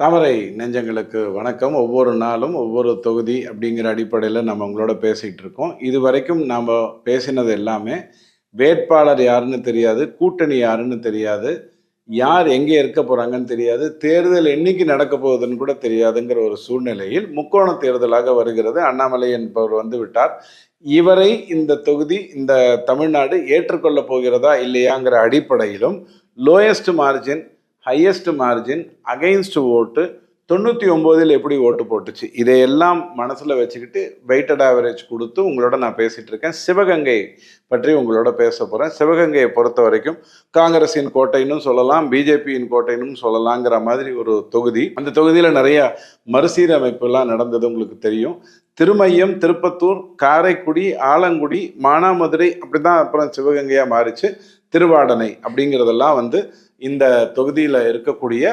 தாமரை நெஞ்சங்களுக்கு வணக்கம். ஒவ்வொரு நாளும் ஒவ்வொரு தொகுதி அப்படிங்கிற அடிப்படையில் நம்ம உங்களோட பேசிகிட்டு இருக்கோம். இது வரைக்கும் நாம் பேசினது எல்லாமே வேட்பாளர் யாருன்னு தெரியாது கூட்டணி யாருன்னு தெரியாது யார் எங்கே இருக்க போகிறாங்கன்னு தெரியாது தேர்தல் என்னைக்கு நடக்க போகுதுன்னு கூட தெரியாதுங்கிற ஒரு சூழ்நிலையில் முக்கோண தேர்தலாக வருகிறது. அண்ணாமலை என்பவர் வந்து விட்டார். இவரை இந்த தொகுதி இந்த தமிழ்நாடு ஏற்றுக்கொள்ள போகிறதா இல்லையாங்கிற அடிப்படையிலும் lowest margin highest margin against ஓட்டு தொண்ணூற்றி ஒம்போதில் எப்படி ஓட்டு போட்டுச்சு? இதையெல்லாம் மனசில் வச்சுக்கிட்டு வெயிட்டட் ஆவரேஜ் கொடுத்து உங்களோட நான் பேசிகிட்டு இருக்கேன். சிவகங்கை பற்றி உங்களோட பேச போகிறேன் சிவகங்கையை பொறுத்த வரைக்கும் காங்கிரஸின் கோட்டைன்னு சொல்லலாம் பிஜேபியின் கோட்டைன்னு சொல்லலாங்கிற மாதிரி ஒரு தொகுதி. அந்த தொகுதியில் நிறைய மறுசீரமைப்புலாம் நடந்தது உங்களுக்கு தெரியும். திருமையம் திருப்பத்தூர் காரைக்குடி ஆலங்குடி மானாமதுரை அப்படி தான் அப்புறம் சிவகங்கையாக மாறிச்சு. திருவாடனை அப்படிங்கிறதெல்லாம் வந்து இந்த தொகுதியில் இருக்கக்கூடிய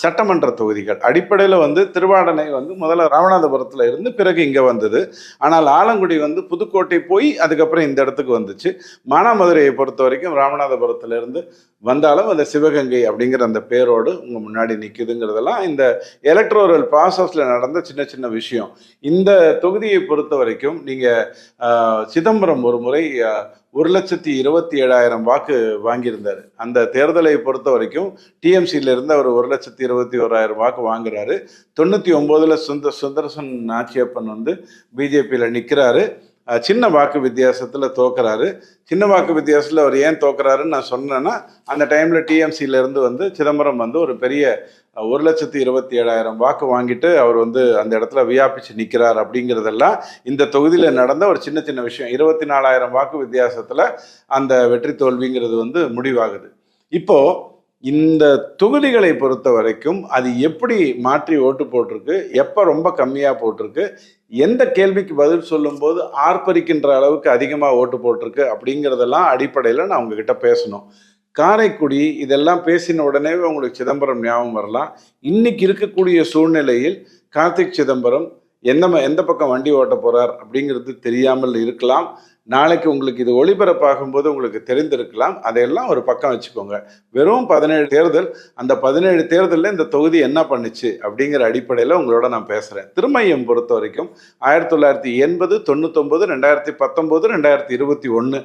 சட்டமன்ற தொகுதிகள். அடிப்படையில் வந்து திருவாடனை வந்து முதல்ல ராமநாதபுரத்தில் இருந்து பிறகு இங்கே வந்தது. ஆனால் ஆலங்குடி வந்து புதுக்கோட்டை போய் அதுக்கப்புறம் இந்த இடத்துக்கு வந்துச்சு. மானாமதுரையை பொறுத்த வரைக்கும் ராமநாதபுரத்துலேருந்து வந்தாலும் அந்த சிவகங்கை அப்படிங்கிற அந்த பேரோடு உங்கள் முன்னாடி நிற்குதுங்கிறதெல்லாம் இந்த எலக்ட்ரோரல் ப்ராசஸில் நடந்த சின்ன சின்ன விஷயம். இந்த தொகுதியை பொறுத்த வரைக்கும் நீங்கள் சிதம்பரம் ஒரு முறை ஒரு லட்சத்தி இருபத்தி ஏழாயிரம் வாக்கு வாங்கியிருந்தார். அந்த தேர்தலை பொறுத்த வரைக்கும் டிஎம்சியிலிருந்து அவர் ஒரு லட்சத்தி இருபத்தி ஓராயிரம் வாக்கு வாங்குறாரு. தொண்ணூற்றி ஒம்போதில் சுந்த சுந்தரசன் நாச்சியப்பன் வந்து பிஜேபியில் நிற்கிறாரு சின்ன வாக்கு வித்தியாசத்தில் தோக்குறாரு. சின்ன வாக்கு வித்தியாசத்தில் அவர் ஏன் தோக்குறாருன்னு நான் சொன்னேன்னா அந்த டைமில் டிஎம்சியிலேருந்து வந்து சிதம்பரம் வந்து ஒரு பெரிய ஒரு லட்சத்தி இருபத்தி ஏழாயிரம் வாக்கு வாங்கிட்டு அவர் வந்து அந்த இடத்துல வியாபிச்சு நிற்கிறார் அப்படிங்கிறதெல்லாம் இந்த தொகுதியில் நடந்த ஒரு சின்ன சின்ன விஷயம். இருபத்தி நாலாயிரம் வாக்கு வித்தியாசத்தில் அந்த வெற்றி தோல்விங்கிறது வந்து முடிவாகுது. இப்போ இந்த தொகுதிகளை பொறுத்த வரைக்கும் அது எப்படி மாற்றி ஓட்டு போட்டிருக்கு எப்போ ரொம்ப கம்மியாக போட்டிருக்கு எந்த கேள்விக்கு பதில் சொல்லும்போது ஆர்ப்பரிக்கின்ற அளவுக்கு அதிகமாக ஓட்டு போட்டிருக்கு அப்படிங்கிறதெல்லாம் அடிப்படையில் நான் உங்ககிட்ட பேசணும். காரைக்குடி இதெல்லாம் பேசின உடனே உங்களுக்கு சிதம்பரம் ஞாபகம் வரலாம். இன்னைக்கு இருக்கக்கூடிய சூழ்நிலையில் கார்த்திக் சிதம்பரம் எந்த எந்த பக்கம் வண்டி ஓட்ட போறார் அப்படிங்கிறது தெரியாமல் இருக்கலாம். நாளைக்கு உங்களுக்கு இது ஒளிபரப்பாகும்போது உங்களுக்கு தெரிந்திருக்கலாம். அதையெல்லாம் ஒரு பக்கம் வச்சுக்கோங்க. வெறும் பதினேழு தேர்தல் அந்த பதினேழு தேர்தலில் இந்த தொகுதி என்ன பண்ணுச்சு அப்படிங்கிற அடிப்படையில் உங்களோட நான் பேசுகிறேன் திருமையம் பொறுத்த வரைக்கும் ஆயிரத்தி தொள்ளாயிரத்தி எண்பது தொண்ணூத்தொம்பது ரெண்டாயிரத்தி பத்தொம்போது ரெண்டாயிரத்தி இருபத்தி ஒன்று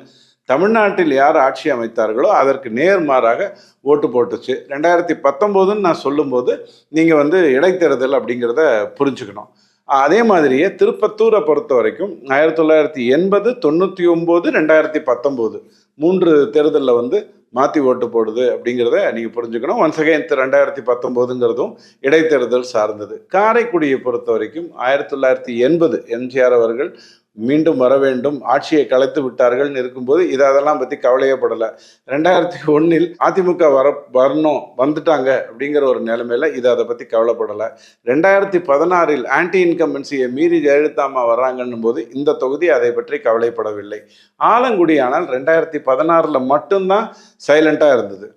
தமிழ்நாட்டில் யார் ஆட்சி அமைத்தார்களோ அதற்கு நேர்மாறாக ஓட்டு போட்டுச்சு. ரெண்டாயிரத்தி பத்தொம்போதுன்னு நான் சொல்லும்போது நீங்கள் வந்து இடைத்தேர்தல் அப்படிங்கிறத புரிஞ்சுக்கணும். அதே மாதிரியே திருப்பத்தூரை பொறுத்த வரைக்கும் ஆயிரத்தி தொள்ளாயிரத்தி எண்பது தொண்ணூற்றி ஒம்பது ரெண்டாயிரத்தி பத்தொம்போது மூன்று தேர்தலில் வந்து மாற்றி ஓட்டு போடுது அப்படிங்கிறத நீங்கள் புரிஞ்சுக்கணும். ஒன்ஸ் அகைன் ரெண்டாயிரத்தி பத்தொம்போதுங்கிறதும் இடைத்தேர்தல் சார்ந்தது. காரைக்குடியை பொறுத்த வரைக்கும் ஆயிரத்தி தொள்ளாயிரத்தி எண்பது எம்ஜிஆர் அவர்கள் மீண்டும் வர வேண்டும். ஆட்சியை கலைத்து விட்டார்கள்னு இருக்கும்போது இது அதெல்லாம் பற்றி கவலையப்படலை ரெண்டாயிரத்தி ஒன்றில் அதிமுக வர வரணும் வந்துட்டாங்க அப்படிங்கிற ஒரு நிலைமையில இது அதை பற்றி கவலைப்படலை ரெண்டாயிரத்தி பதினாறில் ஆன்டி இன்கம்பன்சியை மீறி ஜெயலலிதாமா வர்றாங்கன்னும் போது இந்த தொகுதி அதை பற்றி கவலைப்படவில்லை. ஆலங்குடி ஆனால் ரெண்டாயிரத்தி பதினாறில் மட்டும்தான் சைலண்ட்டாக இருந்தது.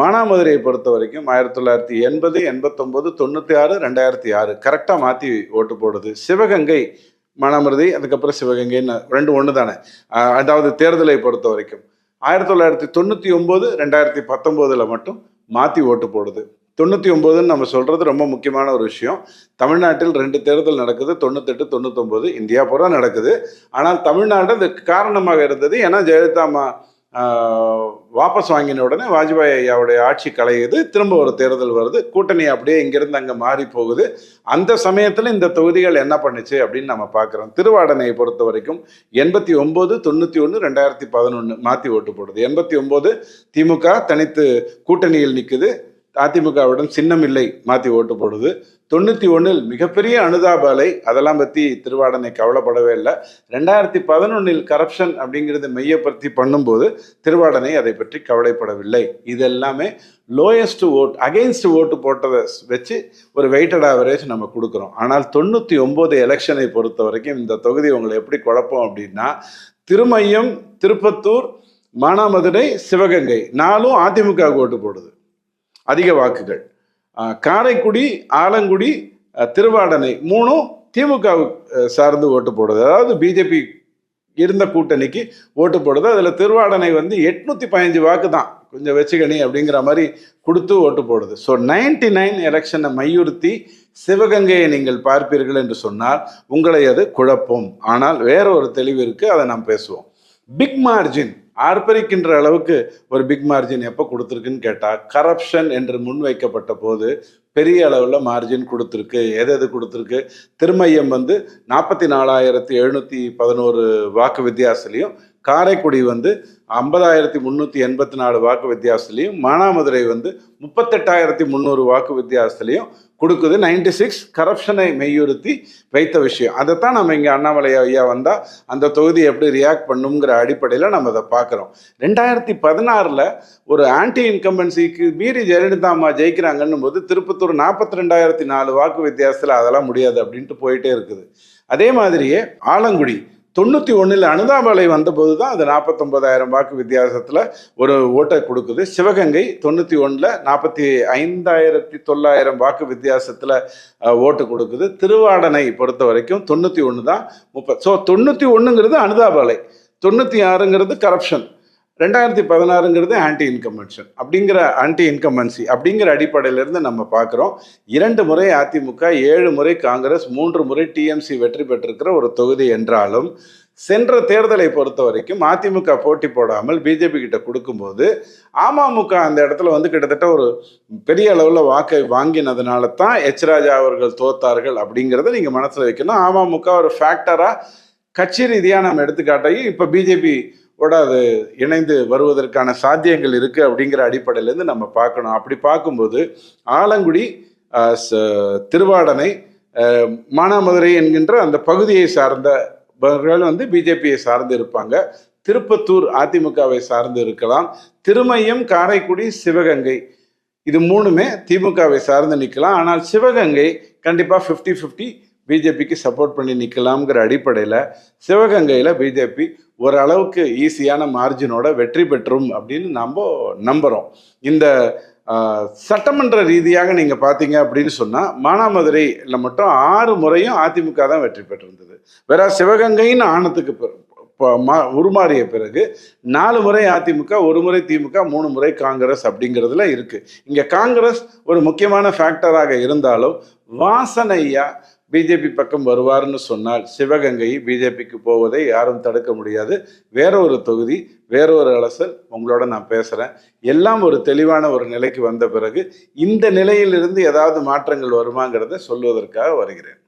மானாமதுரையை பொறுத்த வரைக்கும் ஆயிரத்தி தொள்ளாயிரத்தி எண்பது எண்பத்தொம்போது தொண்ணூற்றி ஆறு ரெண்டாயிரத்தி ஆறு. கரெக்டாக மாற்றி ஓட்டு போடுது. சிவகங்கை மானாமருதி அதுக்கப்புறம் சிவகங்கைன்னு ரெண்டு ஒன்று தானே அதாவது தேர்தலை பொறுத்த வரைக்கும். ஆயிரத்தி தொள்ளாயிரத்தி தொண்ணூற்றி ஒம்பது ரெண்டாயிரத்தி பத்தொம்போதில் மட்டும் மாற்றி ஓட்டு போடுது. தொண்ணூற்றி ஒம்போதுன்னு நம்ம சொல்கிறது ரொம்ப முக்கியமான ஒரு விஷயம். தமிழ்நாட்டில் ரெண்டு தேர்தல் நடக்குது தொண்ணூத்தெட்டு தொண்ணூத்தொம்பது இந்தியா பூரா நடக்குது. ஆனால் தமிழ்நாடு அதுக்கு காரணமாக இருந்தது ஏன்னா ஜெயலலிதா அம்மா வாபஸ் வாங்கின உடனே வாஜ்பாய் ஐயாவுடைய ஆட்சி கலையுது. திரும்ப ஒரு தேர்தல் வருது. கூட்டணி அப்படியே இங்கிருந்து அங்கே மாறி போகுது. அந்த சமயத்தில் இந்த தொகுதிகள் என்ன பண்ணுச்சு அப்படின்னு நம்ம பார்க்குறோம். திருவாடனையை பொறுத்த வரைக்கும் எண்பத்தி ஒம்பது தொண்ணூற்றி ஒன்று ரெண்டாயிரத்தி பதினொன்று மாற்றி ஓட்டு போடுது. எண்பத்தி ஒம்பது திமுக தனித்து கூட்டணியில் நிற்குது அதிமுகவிடம் சின்னம் இல்லை மாற்றி ஓட்டு போடுது. தொண்ணூற்றி ஒன்றில் மிகப்பெரிய அனுதாப அலை. அதெல்லாம் பற்றி திருவாடனை கவலைப்படவே இல்லை. ரெண்டாயிரத்தி பதினொன்றில் கரப்ஷன் அப்படிங்கிறது மையப்படுத்தி பண்ணும்போது திருவாடனை அதை பற்றி கவலைப்படவில்லை. இது எல்லாமே லோயஸ்ட் ஓட் அகெயின்ஸ்ட் ஓட்டு போட்டதை வச்சு ஒரு வெயிட்டட் ஆவரேஜ் நம்ம கொடுக்குறோம். ஆனால் தொண்ணூற்றி ஒம்பது எலெக்ஷனை பொறுத்த வரைக்கும் இந்த தொகுதி உங்களை எப்படி குழப்பம் அப்படின்னா திருமையம் திருப்பத்தூர் மானாமதுரை சிவகங்கை நாலும் அதிமுக ஓட்டு போடுது. அதிக வாக்குகள். காரைக்குடி ஆலங்குடி திருவாடனை மூணும் திமுக சார்ந்து ஓட்டு போடுது. அதாவது பிஜேபி இருந்த கூட்டணிக்கு ஓட்டு போடுது. அதில் திருவாடனை வந்து எட்நூற்றி பதினஞ்சு வாக்கு தான். கொஞ்சம் வச்சுக்கணி அப்படிங்கிற மாதிரி கொடுத்து ஓட்டு போடுது. ஸோ நைன்டி நைன் எலெக்ஷனை மையுறுத்தி சிவகங்கையை நீங்கள் பார்ப்பீர்கள் என்று சொன்னால் உங்களை அது குழப்பம். ஆனால் வேற ஒரு தெளிவு இருக்கு அதை நாம் பேசுவோம். பிக் மார்ஜின் ஆர்ப்பரிக்கின்ற அளவுக்கு ஒரு பிக் மார்ஜின் எப்போ கொடுத்துருக்குன்னு கேட்டால் கரப்ஷன் என்று முன்வைக்கப்பட்ட போது பெரிய அளவில் மார்ஜின் கொடுத்துருக்கு. எது எது கொடுத்துருக்கு? திருமையம் வந்து நாற்பத்தி நாலாயிரத்தி எழுநூற்றி பதினோரு வாக்கு வித்தியாசத்துலேயும் காரைக்குடி வந்து ஐம்பதாயிரத்தி முந்நூற்றி எண்பத்தி நாலு வாக்கு வித்தியாசத்துலையும் மானாமதுரை வந்து முப்பத்தெட்டாயிரத்தி முந்நூறு வாக்கு வித்தியாசத்துலையும் கொடுக்குது. நைன்டி சிக்ஸ் கரப்ஷனை மெய்யுறுத்தி வைத்த விஷயம். அதைத்தான் நம்ம இங்கே அண்ணாமலை ஐயா வந்தால் அந்த தொகுதி எப்படி ரியாக்ட் பண்ணுங்கிற அடிப்படையில் நம்ம அதை பார்க்குறோம். ரெண்டாயிரத்தி பதினாறில் ஒரு ஆன்டி இன்கம்பன்சிக்கு மீறி ஜெயலலிதா அம்மா ஜெயிக்கிறாங்கன்னும் போது திருப்பத்தூர் நாற்பத்தி ரெண்டாயிரத்தி நாலு வாக்கு வித்தியாசத்தில் அதெல்லாம் முடியாது அப்படின்ட்டு போயிட்டே இருக்குது. அதே மாதிரியே ஆலங்குடி தொண்ணூற்றி ஒன்றில் அனுதாபாலை வந்தபோது தான் அது நாற்பத்தொம்பதாயிரம் வாக்கு வித்தியாசத்தில் ஒரு ஓட்டை கொடுக்குது. சிவகங்கை தொண்ணூற்றி ஒன்றில் நாற்பத்தி ஐந்தாயிரத்தி தொள்ளாயிரம் வாக்கு வித்தியாசத்தில் ஓட்டு கொடுக்குது. திருவாடனை பொறுத்த வரைக்கும் தொண்ணூற்றி ஒன்று தான் முப்பது ஸோ தொண்ணூற்றி ஒன்றுங்கிறது அனுதாபாலை. தொண்ணூற்றி ஆறுங்கிறது கரப்ஷன் ரெண்டாயிரத்தி பதினாறுங்கிறது ஆன்டி இன்கம்பன்ஷன் அப்படிங்கிற ஆன்டி இன்கம்பன்சி அப்படிங்கிற அடிப்படையிலிருந்து நம்ம பார்க்குறோம். இரண்டு முறை அதிமுக ஏழு முறை காங்கிரஸ் மூன்று முறை டிஎம்சி வெற்றி பெற்றிருக்கிற ஒரு தொகுதி என்றாலும் சென்ற தேர்தலை பொறுத்த வரைக்கும் அதிமுக போட்டி போடாமல் பிஜேபி கிட்ட கொடுக்கும்போது அமமுக அந்த இடத்துல வந்து கிட்டத்தட்ட ஒரு பெரிய அளவில் வாக்கை வாங்கினதுனால தான் எச் ராஜா அவர்கள் தோத்தார்கள் அப்படிங்கிறத நீங்கள் மனசில் வைக்கணும். அமமுக ஒரு ஃபேக்டராக கட்சி ரீதியாக நம்ம எடுத்துக்காட்டையும் இப்போ பிஜேபி கூட அது இணைந்து வருவதற்கான சாத்தியங்கள் இருக்குது அப்படிங்கிற அடிப்படையிலேருந்து நம்ம பார்க்கணும். அப்படி பார்க்கும்போது ஆலங்குடி ச- திருவாடனை மானாமதுரை என்கின்ற அந்த பகுதியை சார்ந்தவர்கள் வந்து பிஜேபியை சார்ந்து இருப்பாங்க. திருப்பத்தூர் அதிமுகவை சார்ந்து இருக்கலாம். திருமையம் காரைக்குடி சிவகங்கை இது மூணுமே திமுகவை சார்ந்து நிற்கலாம் ஆனால் சிவகங்கை கண்டிப்பாக ஃபிஃப்டி ஃபிஃப்டி பிஜேபிக்கு சப்போர்ட் பண்ணி நிற்கலாம்ங்கிற அடிப்படையில் சிவகங்கையில் பிஜேபி ஓரளவுக்கு ஈஸியான மார்ஜினோட வெற்றி பெற்றும் அப்படின்னு நம்ம நம்புகிறோம் இந்த சட்டமன்ற ரீதியாக நீங்கள் பார்த்தீங்க அப்படின்னு சொன்னால் மானாமதுரையில் மட்டும் ஆறு முறையும் அதிமுக தான் வெற்றி பெற்றிருந்தது. வேற சிவகங்கைன்னு ஆனத்துக்கு பிற- மா- உருமாறிய பிறகு நாலு முறை அதிமுக ஒரு முறை திமுக மூணு முறை காங்கிரஸ் அப்படிங்கிறதுல இருக்கு. இங்க காங்கிரஸ் ஒரு முக்கியமான ஃபேக்டராக இருந்தாலும் வாசனையா பிஜேபி பக்கம் வருவார்னு சொன்னால் சிவகங்கை பிஜேபிக்கு போவதை யாரும் தடுக்க முடியாது. வேற ஒரு தொகுதி வேற ஒரு அலசல் உங்களோட நான் பேசுகிறேன் எல்லாம் ஒரு தெளிவான ஒரு நிலைக்கு வந்த பிறகு இந்த நிலையிலிருந்து ஏதாவது மாற்றங்கள் வருமாங்கிறத சொல்வதற்காக வருகிறேன்.